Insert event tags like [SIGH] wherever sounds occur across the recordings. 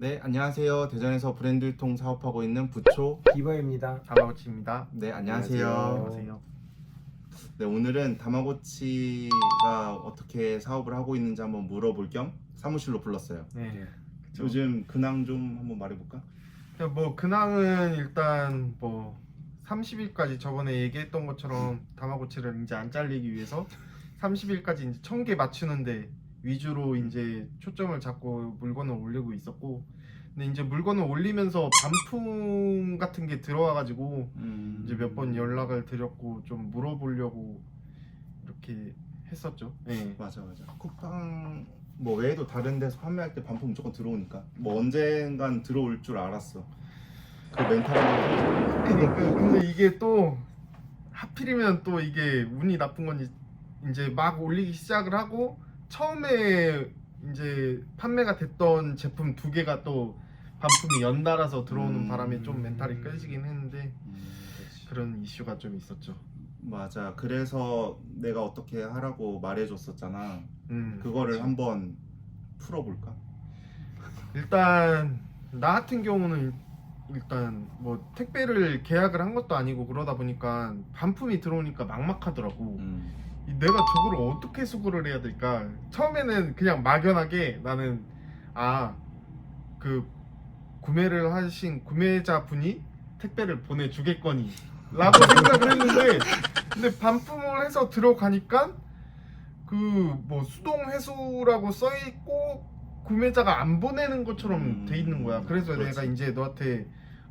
네, 안녕하세요. 대전에서 브랜드 유통 사업하고 있는 부초. 기버입니다. 다마고치입니다. 네, 안녕하세요. 안녕하세요. 네, 오늘은 다마고치가 어떻게 사업을 하고 있는지 한번 물어볼 겸 사무실로 불렀어요. 네. 그쵸. 요즘 근황 좀 한번 말해볼까? 그냥 뭐 근황은 일단 뭐 30일까지 저번에 얘기했던 것처럼 다마고치를 이제 안 잘리기 위해서 30일까지 이제 1000개 맞추는데 위주로 이제 초점을 잡고 물건을 올리고 있었고 근데 이제 물건을 올리면서 반품 같은 게 들어와 가지고 음, 이제 몇 번 연락을 드렸고 좀 물어보려고 이렇게 했었죠. 네. 맞아, 맞아. 쿠팡 뭐 외에도 다른 데서 판매할 때 반품 무조건 들어오니까 뭐 언젠간 들어올 줄 알았어. 그 멘탈을 그러니까 근데 이게 또 하필이면 또 이게 운이 나쁜 건지 이제 막 올리기 시작을 하고 처음에 이제 판매가 됐던 제품 두 개가 또 반품이 연달아서 들어오는 음. 바람에 좀 멘탈이 깨지긴 했는데 음. 그런 이슈가 좀 있었죠. 맞아. 그래서 내가 어떻게 하라고 말해줬었잖아. 음, 그거를 그치. 한번 풀어볼까? 일단 나 같은 경우는 일단 뭐 택배를 계약을 한 것도 아니고 그러다 보니까 반품이 들어오니까 막막하더라고. 음. 이 내가 저거를 어떻게 수거를 해야 될까? 처음에는 그냥 막연하게 나는 아 그 구매를 하신 구매자 분이 택배를 보내주겠거니 라고 생각을 했는데 근데 반품을 해서 들어가니까 그 뭐 수동 회수라고 써 있고 구매자가 안 보내는 것처럼 음, 돼 있는 거야. 그래서 그렇지. 내가 이제 너한테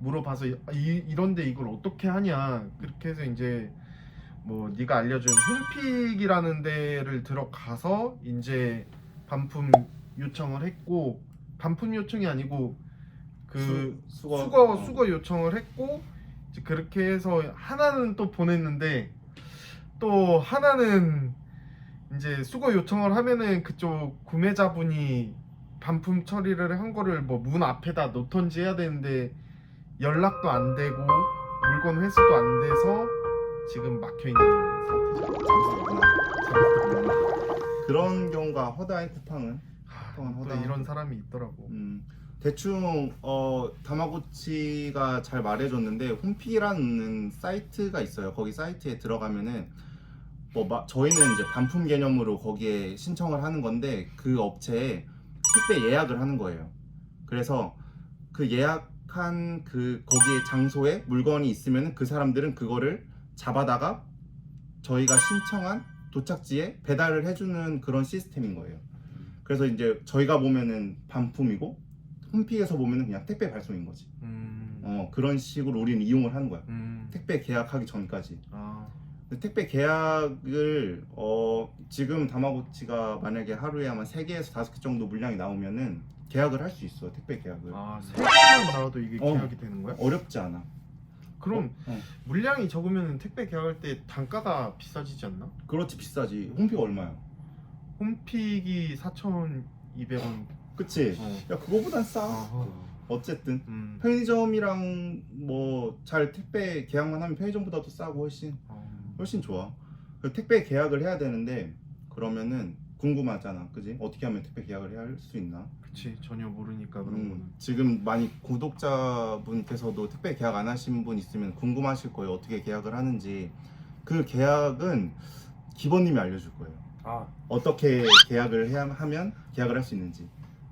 물어봐서 이, 이런데 이걸 어떻게 하냐 그렇게 해서 이제 뭐 네가 알려준 홈픽이라는 데를 들어가서 이제 반품 요청을 했고 반품 요청이 아니고 그 수- 수거- 수거 어. 수거 요청을 했고 이제 그렇게 해서 하나는 또 보냈는데 또 하나는 이제 수거 요청을 하면은 그쪽 구매자분이 반품 처리를 한 거를 뭐 문 앞에다 놓던지 해야 되는데 연락도 안 되고 물건 회수도 안 돼서 지금 막혀 있는 상태죠. 잠수구나. 그런 경우가 허다한 쿠팡은 쿠팡은 또 허다. 이런 사람이 있더라고. 음, 대충 어 다마고치가 잘 말해줬는데 홈피라는 사이트가 있어요. 거기 사이트에 들어가면은 뭐 마- 저희는 이제 반품 개념으로 거기에 신청을 하는 건데 그 업체에 택배 예약을 하는 거예요. 그래서 그 예약한 그 거기에 장소에 물건이 있으면 그 사람들은 그거를 잡아다가 저희가 신청한 도착지에 배달을 해주는 그런 시스템인 거예요. 그래서 이제 저희가 보면은 반품이고 홈픽에서 보면은 그냥 택배 발송인 거지. 음. 어 그런 식으로 우리는 이용을 하는 거야. 음. 택배 계약하기 전까지. 아. 택배 계약을 어 지금 다마고치가 만약에 하루에 아마 3개에서 5개 정도 물량이 나오면은 계약을 할 수 있어 택배 계약을 아, 세 개만 나와도 이게 어. 계약이 되는 거야? 어렵지 않아 그럼 어, 어. 물량이 적으면 택배 계약할 때 단가가 비싸지지 않나? 그렇지 비싸지 홈픽 얼마야 홈픽이 4,200원. 그치 어. 야 그거보단 싸 어허. 어쨌든 음. 편의점이랑 뭐 잘 택배 계약만 하면 편의점보다도 싸고 훨씬 어. 훨씬 좋아. 그 택배 계약을 해야 되는데 그러면은 궁금하잖아, 그지? 어떻게 하면 택배 계약을 해야 할수 있나? 그치 전혀 모르니까 그런 음, 거는. 지금 많이 구독자분께서도 택배 계약 안 하신 분 있으면 궁금하실 거예요. 어떻게 계약을 하는지. 그 계약은 기본님이 알려줄 거예요. 아 어떻게 계약을 해야 하면 계약을 할 수 있는지.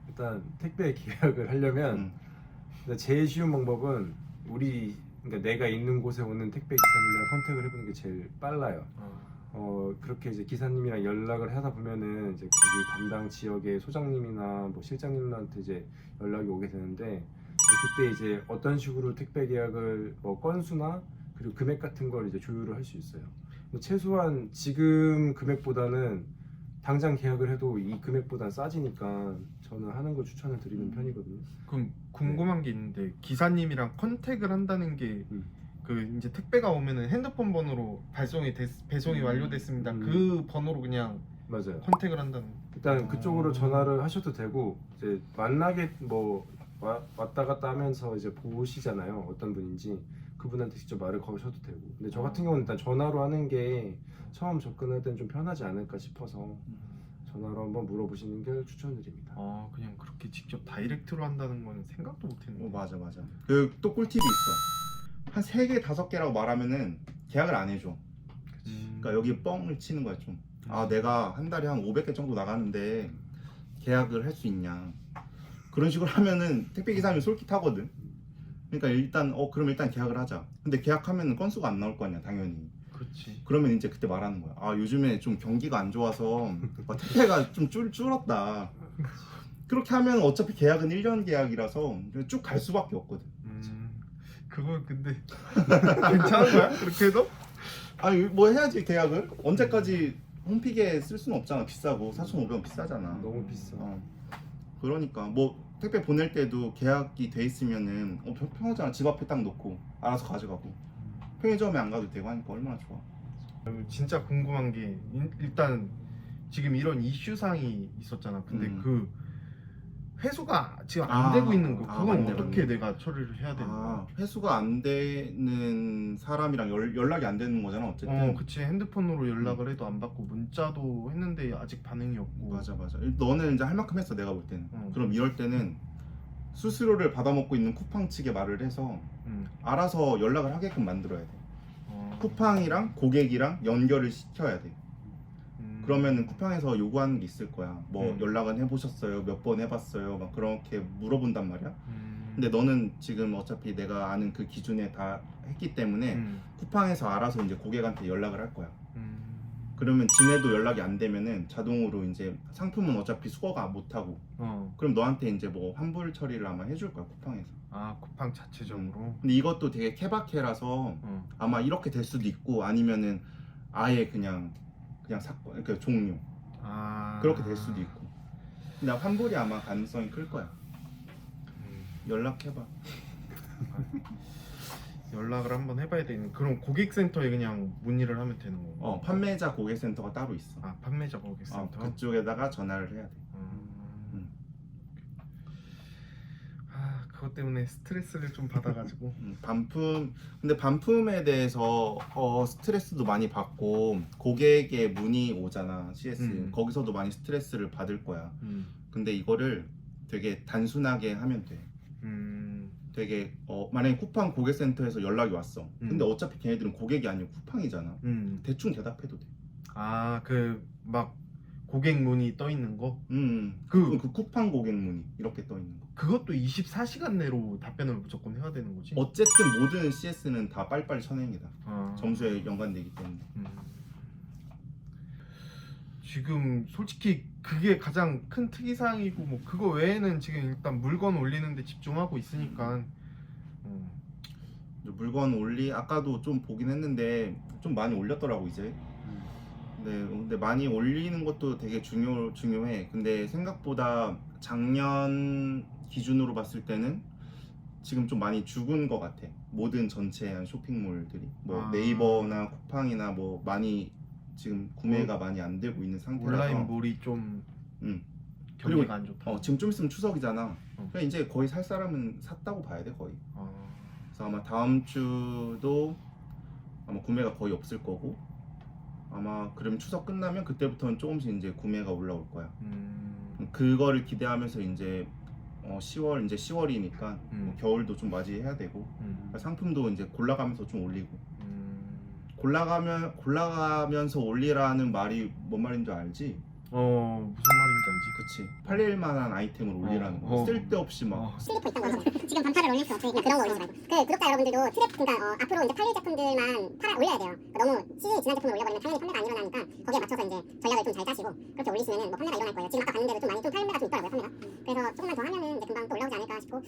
일단 택배 계약을 하려면 음, 제일 쉬운 방법은 우리 그러니까 내가 있는 곳에 오는 택배 기사님이랑 컨택을 해보는 게 제일 빨라요. 어. 어 그렇게 이제 기사님이랑 연락을 하다 보면은 이제 거기 담당 지역의 소장님이나 뭐 실장님한테 이제 연락이 오게 되는데 그때 이제 어떤 식으로 택배 계약을 뭐 건수나 그리고 금액 같은 걸 이제 조율을 할 수 있어요. 최소한 지금 금액보다는 당장 계약을 해도 이 금액보다 싸지니까 저는 하는 걸 추천을 드리는 음. 편이거든요. 그럼 궁금한 게 있는데 기사님이랑 컨택을 한다는 게 그 음. 이제 택배가 오면은 핸드폰 번호로 발송이 됐, 배송이 음. 완료됐습니다. 음. 그 번호로 그냥 맞아요. 컨택을 한다는. 일단 아. 그쪽으로 전화를 하셔도 되고 이제 만나게 뭐 와- 왔다 갔다 하면서 이제 보시잖아요 어떤 분인지 그분한테 직접 말을 거셔도 되고 근데 저 같은 경우는 일단 전화로 하는 게 처음 접근할 땐좀 편하지 않을까 싶어서 전화로 한번 물어보시는 게 추천드립니다. 아 그냥 그렇게 직접 다이렉트로 한다는 거는 생각도 못했는데. 어, 맞아 맞아. 그 또 꿀팁이 있어. 한 세 개 다섯 개라고 말하면은 계약을 안 해줘. 음. 그러니까 여기 뻥을 치는 거야 좀. 아 음. 내가 한 달에 한 500개 정도 나가는데 계약을 할 수 있냐. 그런 식으로 하면은 택배 기사님이 솔깃하거든. 그러니까 일단 어 그럼 일단 계약을 하자. 근데 계약하면은 건수가 안 나올 거 아니야 당연히. 그렇지. 그러면 이제 그때 말하는 거야. 아 요즘에 좀 경기가 안 좋아서 어, 택배가 좀 줄, 줄었다. 그렇게 하면 어차피 계약은 1년 계약이라서 쭉 갈 수밖에 없거든. 음. 그거 근데 [LAUGHS] 괜찮은 거야? 그렇게 해도? 아니 뭐 해야지 계약을 언제까지 홈피게 쓸 수는 없잖아 비싸고 4,500원 비싸잖아 너무 비싸. 어. 그러니까 뭐 택배 보낼 때도 계약이 돼 있으면은 어 평- 편하잖아 집 앞에 딱 놓고 알아서 가져가고 편의점에 안 가도 되고 하니까 얼마나 좋아 진짜 궁금한 게 인- 일단 지금 이런 이슈상이 있었잖아. 근데 음. 그 회수가 지금 안 아, 되고 있는 거 아, 그건 맞네, 어떻게 맞네. 내가 처리를 해야 되는 아 거야? 회수가 안 되는 사람이랑 연, 연락이 안 되는 거잖아 어쨌든 어, 그치 핸드폰으로 연락을 해도 안 받고 문자도 했는데 아직 반응이 없고. 맞아 맞아 너는 이제 할 만큼 했어 내가 볼 때는 어. 그럼 이럴 때는 수수료를 받아먹고 있는 쿠팡 측에 말을 해서 음. 알아서 연락을 하게끔 만들어야 돼 어. 쿠팡이랑 고객이랑 연결을 시켜야 돼. 음. 그러면은 쿠팡에서 요구하는 게 있을 거야. 뭐 음. 연락은 해보셨어요? 몇 번 해봤어요? 막 그렇게 물어본단 말이야. 음. 근데 너는 지금 어차피 내가 아는 그 기준에 다 했기 때문에 음. 쿠팡에서 알아서 이제 고객한테 연락을 할 거야. 음. 그러면 지네도 연락이 안 되면은 자동으로 이제 상품은 어차피 수거가 못 하고 어. 그럼 너한테 이제 뭐 환불 처리를 아마 해줄 거야 쿠팡에서. 아 쿠팡 자체적으로. 근데 이것도 되게 케바케라서 어. 아마 이렇게 될 수도 있고 아니면은 아예 그냥 그냥 사건 그러니까 종료 아. 그렇게 될 수도 있고 근데 환불이 아마 가능성이 클 거야 음. 연락해봐 [LAUGHS] 연락을 한번 해봐야 되는. 그럼 고객센터에 그냥 문의를 하면 되는 거. 어 판매자 고객센터가 따로 있어 아 판매자 어, 고객센터. 그쪽에다가 전화를 해야 돼 음. 음. 아 그것 때문에 스트레스를 좀 받아가지고. 음, 반품 근데 반품에 대해서 어, 스트레스도 많이 받고 고객의 문의 오잖아 CS 음. 거기서도 많이 스트레스를 받을 거야 음. 근데 이거를 되게 단순하게 하면 돼 음. 되게 어, 만약에 쿠팡 고객센터에서 연락이 왔어 근데 음. 어차피 걔네들은 고객이 아니고 쿠팡이잖아 음. 대충 대답해도 돼 아그 막 고객 문의 떠 있는 거. 음, 그- 그, 그 쿠팡 고객 문의 이렇게 떠 있는 거. 그것도 24시간 내로 답변을 무조건 해야 되는 거지. 어쨌든 모든 CS는 다 빨리빨리 쳐냅니다. 아. 점수에 연관되기 때문에. 음. 지금 솔직히 그게 가장 큰 특이사항이고 뭐 그거 외에는 지금 일단 물건 올리는데 집중하고 있으니까 음. 이제 물건 올리 아까도 좀 보긴 했는데 좀 많이 올렸더라고 이제. 네, 근데 많이 올리는 것도 되게 중요 중요해. 근데 생각보다 작년 기준으로 봤을 때는 지금 좀 많이 죽은 것 같아. 모든 전체 한 쇼핑몰들이 뭐 아. 네이버나 쿠팡이나 뭐 많이 지금 구매가 많이 안 되고 있는 상태라서. 온라인 몰이 좀 음. 경기가 안 좋다. 어, 지금 좀 있으면 추석이잖아. 어. 그러니까 이제 거의 살 사람은 샀다고 봐야 돼 거의. 아. 그래서 아마 다음 주도 아마 구매가 거의 없을 거고 아마 그럼 추석 끝나면 그때부터는 조금씩 이제 구매가 올라올 거야. 음. 그거를 기대하면서 이제 어, 10월 이제 10월이니까 음. 겨울도 좀 맞이해야 되고 음. 상품도 이제 골라가면서 좀 올리고 음. 골라가면 골라가면서 올리라는 말이 뭔 말인 줄 알지? 어 무슨 말인지 알지? 그치 팔릴 만한 아이템을 올리라는 어, 거야. 어. 쓸데없이 막 어. 슬리퍼 있던 거 지금 반팔을 올릴 수 없으니까 그런 거 올리지 말고 그 구독자 여러분들도 트랩 그러니까 어, 앞으로 이제 팔릴 제품들만 팔아 올려야 돼요 너무 시즌이 지난 제품을 올려버리면 당연히 판매가 안 일어나니까 거기에 맞춰서 이제 전략을 좀 잘 짜시고 그렇게 올리시면은 뭐 판매가 일어날 거예요 지금 아까 봤는데도 좀 많이 좀 판매가 좀 있더라고요 판매가 그래서 조금만 더 하면은 이제 금방 또 올라오지 않을까 싶고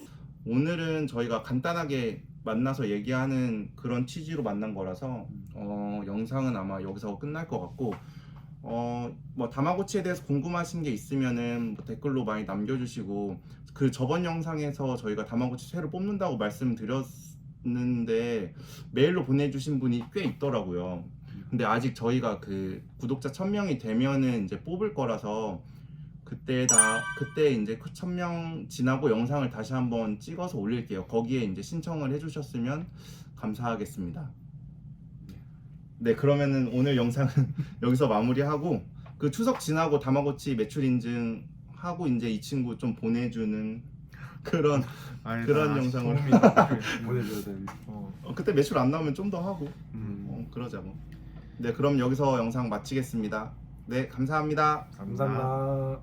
오늘은 저희가 간단하게 만나서 얘기하는 그런 취지로 만난 거라서 어, 영상은 아마 여기서 끝날 것 같고 어, 뭐 다마고치에 대해서 궁금하신 게 있으면은 뭐 댓글로 많이 남겨주시고 그 저번 영상에서 저희가 다마고치 새로 뽑는다고 말씀드렸는데 메일로 보내주신 분이 꽤 있더라고요. 근데 아직 저희가 그 구독자 1000명이 되면은 이제 뽑을 거라서 그때 다 그때 이제 그 1000명 지나고 영상을 다시 한번 찍어서 올릴게요. 거기에 이제 신청을 해주셨으면 감사하겠습니다. 네, 그러면은 오늘 영상은 [LAUGHS] 여기서 마무리하고 그그 추석 지나고 다마고치 매출 인증 하고 이제 이 친구 좀 보내주는 그런 아니, 그런 영상을. [LAUGHS] 보내줘야 되는. 어. 어, 그때 매출 안 나오면 좀 더 하고 음. 어, 그러자고. 네 그럼 여기서 영상 마치겠습니다. 네 감사합니다. 감사합니다.